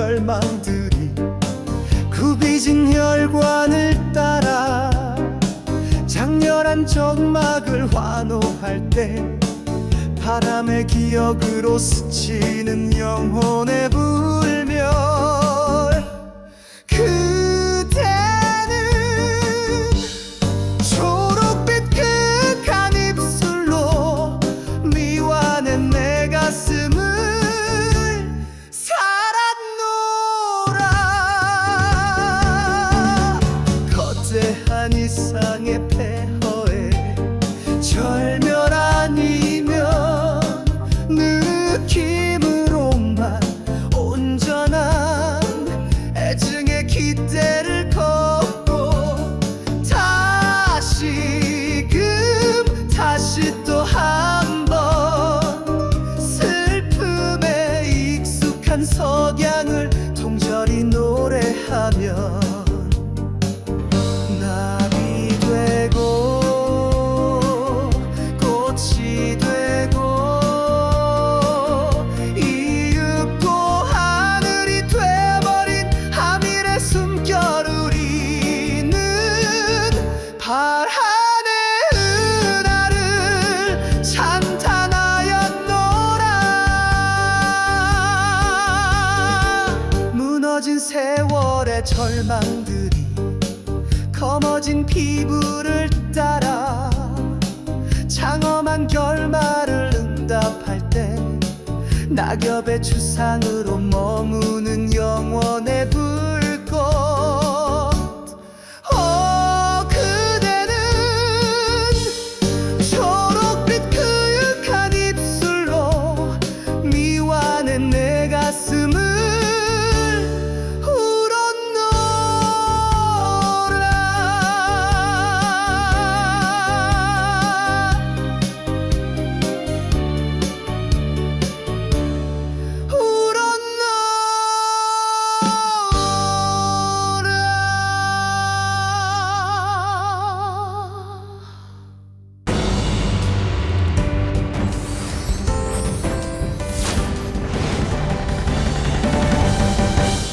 열망들이 굽이진 혈관을 따라 장렬한 적막을 환호할 때 바람의 기억으로 스치는 영혼의 불 이상의 폐허에 절멸 아니면 느낌으로만 온전한 애증의 기대를 걷고 다시금 다시 또 한번 슬픔에 익숙한 석양 절망들이 검어진 피부를 따라 장엄한 결말을 응답할 때 낙엽의 추상으로 머무는 영원의